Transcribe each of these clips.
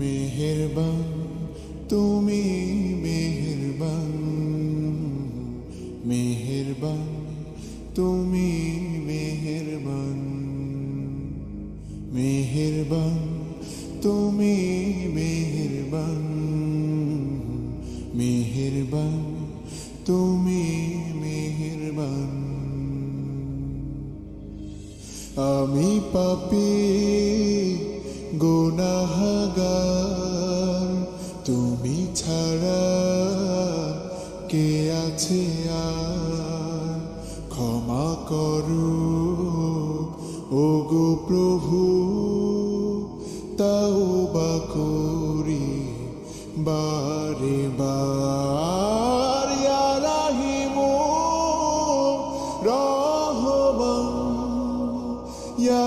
মেহেরবান, তুমি মেহেরবান। মেহেরবান, তুমি মেহেরবান। মেহেরবান, তুমি মেহেরবান। মেহেরবান, তুমি মেহেরবান। আমি পাপি, গোনাহাগার। ক্ষমা করো ও গো প্রভু তাও বা করি। বারে বার রাহিমু রহমান ইয়া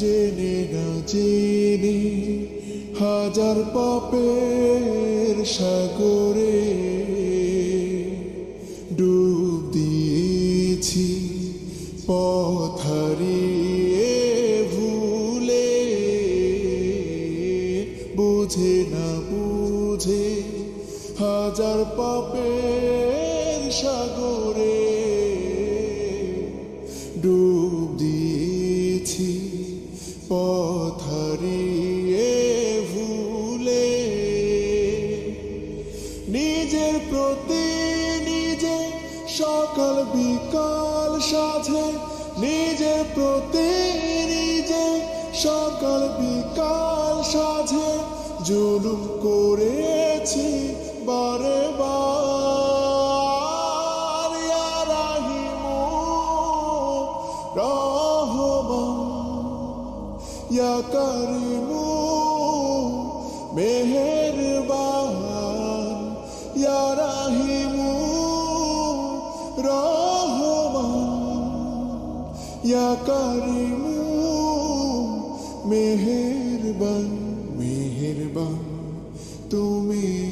জেনে না জেনে হাজার পাপের সাগরে ডুব দিয়েছি পথারিয়ে ভুলে। বুঝে না বুঝে হাজার পাপের সাগরে ডুব দিয়েছি। সকাল বিকাল সাথে নিজের প্রতি নিজে সকাল বিকাল সাথে জুলুম করেছি বারে বার। রাহিমু, রহমান। ইয়া ইয়া কারিমু মেহেরবান মেহেরবান তুমি